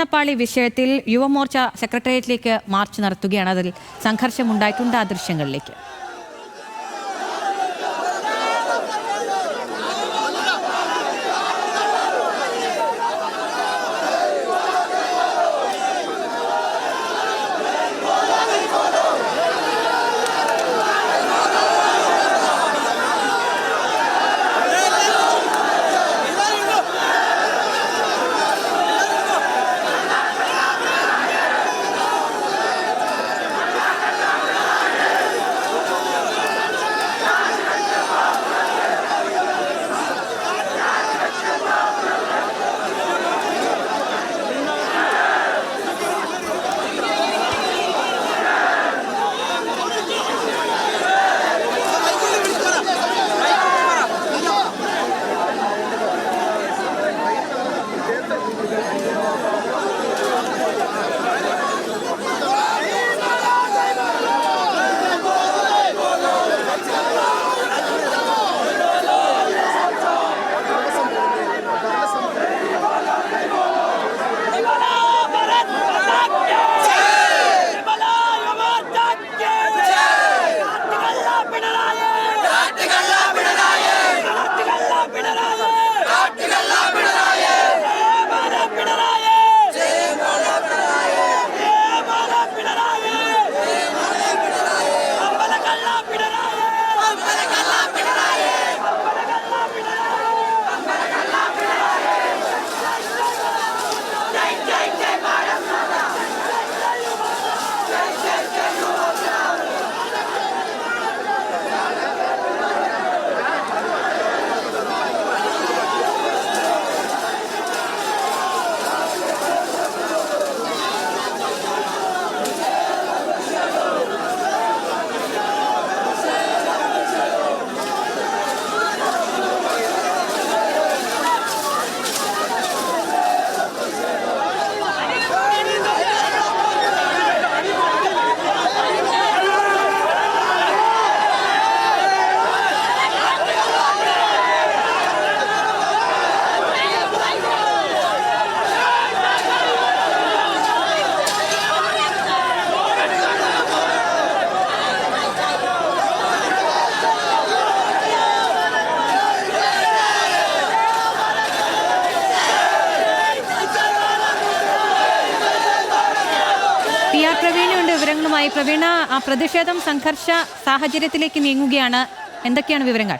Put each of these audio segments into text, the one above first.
സ്വർണപ്പാളി വിഷയത്തിൽ യുവമോർച്ച സെക്രട്ടേറിയറ്റിലേക്ക് മാർച്ച് നടത്തുകയാണ്. അതിൽ സംഘർഷമുണ്ടായിട്ടുണ്ട് ആ ദൃശ്യങ്ങളിലേക്ക്. വിവരങ്ങളുമായി പ്രവീണ ആ പ്രതിഷേധം സംഘർഷ സാഹചര്യത്തിലേക്ക് നീങ്ങുകയാണ്. എന്തൊക്കെയാണ് വിവരങ്ങൾ?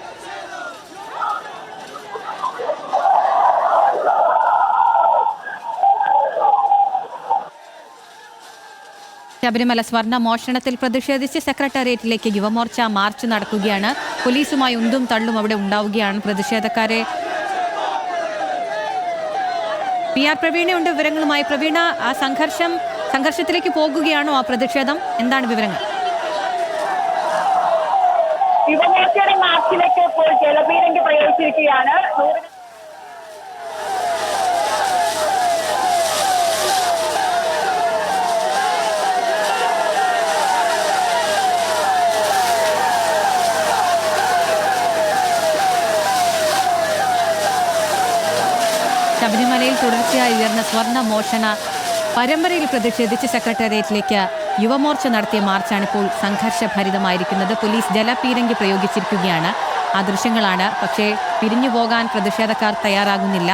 ശബരിമല സ്വർണ മോഷണത്തിൽ പ്രതിഷേധിച്ച് സെക്രട്ടേറിയറ്റിലേക്ക് യുവമോർച്ച മാർച്ച് നടക്കുകയാണ്. പോലീസുമായി ഉന്തും തള്ളും അവിടെ ഉണ്ടാവുകയാണ് പ്രതിഷേധക്കാരെ. പി ആർ പ്രവീണയുണ്ട് വിവരങ്ങളുമായി. പ്രവീണ ആ സംഘർഷം സംഘർഷത്തിലേക്ക് പോകുകയാണോ ആ പ്രതിഷേധം? എന്താണ് വിവരങ്ങൾ? യുവമോർച്ചയുടെ മാർച്ചിലേക്ക് ഇപ്പോൾ ജലപീരങ്കി പ്രയോഗിച്ചിരിക്കുകയാണ്. നൂറിന് ശബരിമലയിൽ തുടർച്ചയായി ഉയർന്ന സ്വർണ മോഷണ പരമ്പരയിൽ പ്രതിഷേധിച്ച് സെക്രട്ടേറിയറ്റിലേക്ക് യുവമോർച്ച നടത്തിയ മാർച്ചാണ് ഇപ്പോൾ സംഘർഷഭരിതമായിരിക്കുന്നത്. പോലീസ് ജലപീരങ്കി പ്രയോഗിച്ചിരിക്കുകയാണ്. ആ ദൃശ്യങ്ങളാണ്. പക്ഷേ പിരിഞ്ഞു പോകാൻ പ്രതിഷേധക്കാർ തയ്യാറാകുന്നില്ല.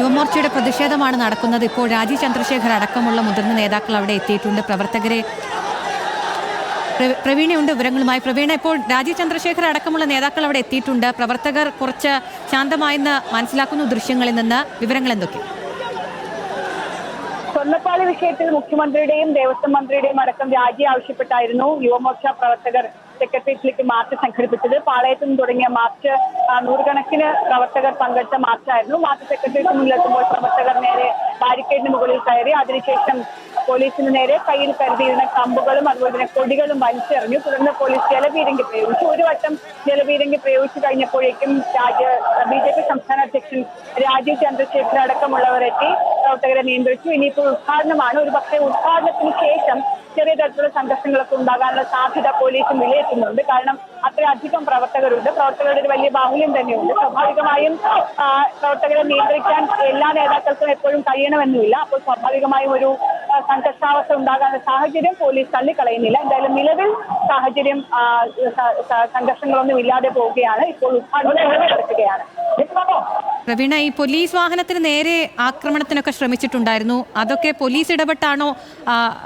യുവമോർച്ചയുടെ പ്രതിഷേധമാണ് നടക്കുന്നത്. ഇപ്പോൾ രാജീവ് ചന്ദ്രശേഖർ അടക്കമുള്ള മുതിർന്ന നേതാക്കൾ അവിടെ എത്തിയിട്ടുണ്ട്. പ്രവർത്തകരെ പ്ര- പ്രവീണയുണ്ട് വിവരങ്ങളുമായി. പ്രവീണ ഇപ്പോൾ രാജീവ് ചന്ദ്രശേഖർ അടക്കമുള്ള നേതാക്കൾ അവിടെ എത്തിയിട്ടുണ്ട്. പ്രവർത്തകർ കുറച്ച് ശാന്തമായെന്ന് മനസ്സിലാക്കുന്നു ദൃശ്യങ്ങളിൽ നിന്ന്. വിവരങ്ങൾ എന്തൊക്കെ സ്വർണപ്പാളി വിഷയത്തിൽ മുഖ്യമന്ത്രിയുടെയും ദേവസ്വം മന്ത്രിയുടെയും അടക്കം രാജി ആവശ്യപ്പെട്ടായിരുന്നു. യുവമോർച്ച പ്രവർത്തകർ സെക്രട്ടേറിയറ്റിലേക്ക് മാർച്ച് സംഘടിപ്പിച്ചത്. പാളയത്തു നിന്ന് തുടങ്ങിയ മാർച്ച് നൂറുകണക്കിന് പ്രവർത്തകർ പങ്കെടുത്ത മാർച്ചായിരുന്നു. മാർച്ച് സെക്രട്ടേറിയറ്റ് മുന്നിലെത്തുമ്പോൾ പ്രവർത്തകർ നേരെ ബാരിക്കേഡിന് മുകളിൽ കയറി അതിനുശേഷം പോലീസിന് നേരെ കയ്യിൽ കരുതിയിരുന്ന കമ്പുകളും അതുപോലെ തന്നെ കൊടികളും വലിച്ചെറിഞ്ഞു. തുടർന്ന് പോലീസ് ജലപീരങ്കി പ്രയോഗിച്ചു. ഒരു വട്ടം ജലപീരങ്കി പ്രയോഗിച്ചു കഴിഞ്ഞപ്പോഴേക്കും രാജ്യ ബി ജെ പി സംസ്ഥാന അധ്യക്ഷൻ രാജീവ് ചന്ദ്രശേഖർ അടക്കമുള്ളവർ എത്തി പ്രവർത്തകരെ നിയന്ത്രിച്ചു. ഇനിയിപ്പോൾ ഉദ്ഘാടനമാണ്. ഒരു പക്ഷേ ഉദ്ഘാടനത്തിന് ശേഷം ചെറിയ തരത്തിലുള്ള സംഘർഷങ്ങളൊക്കെ ഉണ്ടാകാനുള്ള സാധ്യത പോലീസും വിലയിരുത്തുന്നുണ്ട്. കാരണം അത്രയധികം പ്രവർത്തകരുണ്ട്. പ്രവർത്തകരുടെ ഒരു വലിയ ബാഹുല്യം തന്നെയുണ്ട്. സ്വാഭാവികമായും പ്രവർത്തകരെ നിയന്ത്രിക്കാൻ എല്ലാ നേതാക്കൾക്കും എപ്പോഴും കഴിയണമെന്നില്ല. അപ്പോൾ സ്വാഭാവികമായും ഒരു സംഘർഷാവസ്ഥ ഉണ്ടാകാനുള്ള സാഹചര്യം പോലീസ് തള്ളിക്കളയുന്നില്ല. എന്തായാലും നിലവിൽ സാഹചര്യം സംഘർഷങ്ങളൊന്നും ഇല്ലാതെ പോവുകയാണ്. ഇപ്പോൾ ഉദ്ഘാടനം നടക്കുകയാണ്. പ്രവീണ ഈ പോലീസ് വാഹനത്തിന് നേരെ ആക്രമണത്തിനൊക്കെ ശ്രമിച്ചിട്ടുണ്ടായിരുന്നു. അതൊക്കെ പോലീസ് ഇടപെട്ടാണോ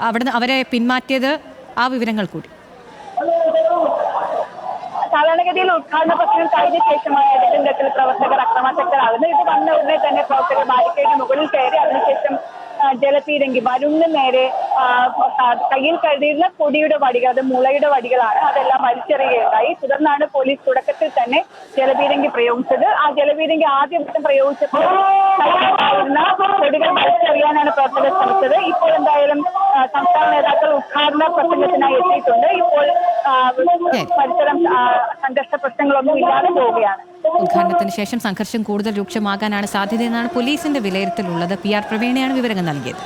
അവിടെ അവരെ പിന്മാറ്റിയത്? ആ വിവരങ്ങൾ കൂടി. സാധാരണഗതിയിൽ ഉദ്ഘാടന പ്രശ്നം കഴിഞ്ഞ ശേഷമാണ് തരത്തിൽ പ്രവർത്തകർ അക്രമാസക്തരാകുന്നത്. ഇത് വന്ന ഉടനെ തന്നെ പ്രവർത്തകർ ബാരിക്കേഡ് മുകളിൽ കയറി. അതിനുശേഷം ജലപീരങ്കി വരുന്ന നേരെ കയ്യിൽ കരുതിയിരുന്ന കൊടിയുടെ വടികൾ അത് മുളയുടെ വടികളാണ്. അതെല്ലാം വലിച്ചെറിയുകയുണ്ടായി. തുടർന്നാണ് പോലീസ് തുടക്കത്തിൽ തന്നെ ജലപീരങ്കി പ്രയോഗിച്ചത്. ആ ജലപീരങ്കി ആദ്യ വട്ടം പ്രയോഗിച്ചപ്പോൾ പൊടികൾ വലിച്ചെറിയാനാണ് പ്രവർത്തകർ ശ്രമിച്ചത്. ഇപ്പോൾ എന്തായാലും സംസ്ഥാന നേതാക്കൾ ഉദ്ഘാടന പ്രസംഗത്തിനായി എത്തിയിട്ടുണ്ട്. ഇപ്പോൾ പരിസരം സംഘർഷ പ്രശ്നങ്ങളൊന്നും ഇല്ലാതെ പോവുകയാണ്. ഉദ്ഘാടനത്തിന് ശേഷം സംഘർഷം കൂടുതൽ രൂക്ഷമാകാനാണ് സാധ്യതയെന്നാണ് പോലീസിന്റെ വിലയിരുത്തലുള്ളത്. പി ആർ പ്രവീണയാണ് വിവരങ്ങൾ നൽകിയത്.